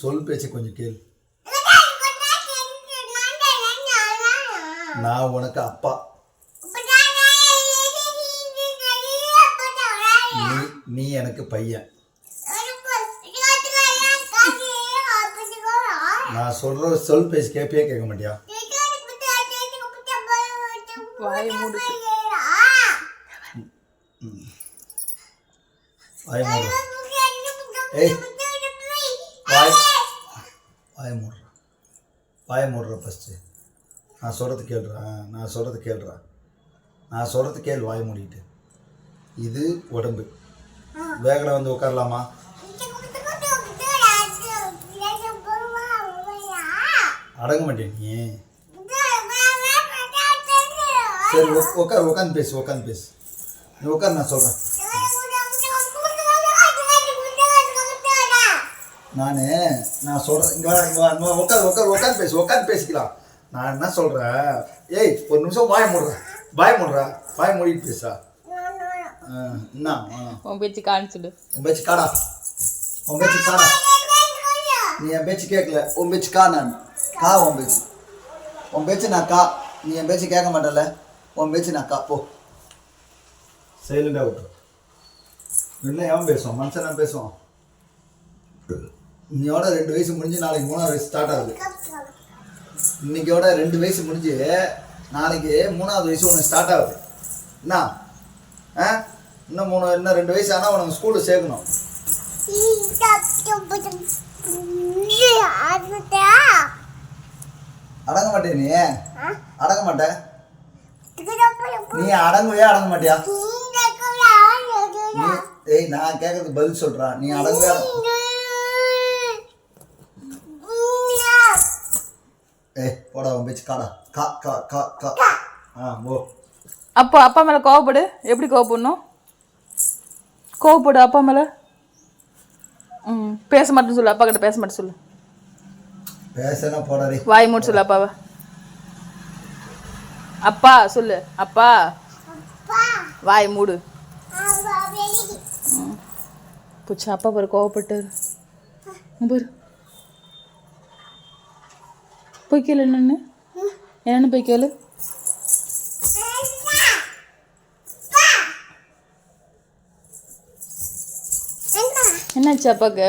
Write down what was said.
சொல் பேச்சு கொஞ்சம் கேள். நான் உனக்கு அப்பா. நீ நீ எனக்கு பையன். நான் சொல்ற சொல் பேச்சு கேட்பியே கேட்க மாட்டியா? வாய் மூடு. வாய் மூடு. ஏய். வாய். வாய் மூடுறா. வாய் மூடுற ஃபஸ்ட்டு நான் சொல்கிறது கேளுறா. நான் சொல்கிறது கேளுறா. நான் சொல்கிறது கேள் வாய் மூடிட்டு இது உடம்பு. வேகலை வந்து உட்காரலாமா? அடங்க மாட்டேன் நீ? சரி உட்கார் உட்காந்து பேசு உட்காந்து பேசு. நீ உட்கார் நான் சொல்கிறேன் நான் நான் சொல்கிறேன் இங்கே வா இங்கே வா இங்க வா. உட்கார் உட்கார் உட்காந்து பேசு உட்காந்து பேசிக்கலாம். நான் என்ன சொல்கிறேன் ஏய் ஒரு நிமிஷம் வாய மூடுறேன் வாய் மூடுறா வாய் மூடிட்டு பேசா. ஆ, என்ன ஆ. உன் பேச்சு காமிச்சுடு உன் பேச்சு காடா. உன் பேச்சு காடா. நீ என் பேச்சு கேட்கல. உன் பேச்சு கா நான். கா உன் பேச்சு. உன் பேச்சு நான் கா. நீ என் பேச்சு கேட்க மாட்டல உன் பேச்சு நான் கா. போ. சைலண்டாக விட்டு இல்லை ஏன் பேசுவோம் மனுஷனா பேசுவோம் இன்னையோட ரெண்டு வயசு முடிஞ்சு நாளைக்கு மூணாவது வயசு ஸ்டார்ட் ஆகுது. இன்னைக்கோட ரெண்டு வயசு முடிஞ்சு நாளைக்கு மூணாவது வயசு ஒன்று ஸ்டார்ட் ஆகுது. என்ன? ஆ? இன்னும் மூணு இன்னும் ரெண்டு வயசு ஆனால் உனக்கு ஸ்கூலில் சேர்க்கணும். அடங்க மாட்டே நீ? அடங்க மாட்ட. நீ அடங்குவே அடங்க மாட்டியா? நீ ஏய் நான் கேட்கறதுக்கு பதில் சொல்றா. நீ அடங்கவே அடங்க ஏய் போடா உன் பேச்சு காடா. கா கா கா கா. ஆ ஓ அப்போ அப்பா மேலே கோவப்படு எப்படி கோவப்படணும் கோவப்படு அப்பா மேலே. ம் பேச மாட்டேன்னு சொல்லு அப்பா கிட்ட பேச மாட்டேன் சொல்லு. பேசனா போடா டேய் வாய் மூட்டு சொல்லு அப்பாவை. அப்பா சொல்லு. அப்பா. வாய் மூடு. புச்சா அப்பா பாரு கோவப்பட்டு பாரு. போய் கேளு என்னன்னு. என்னன்னு போய் கேளு. என்னாச்சு அப்பாக்கு?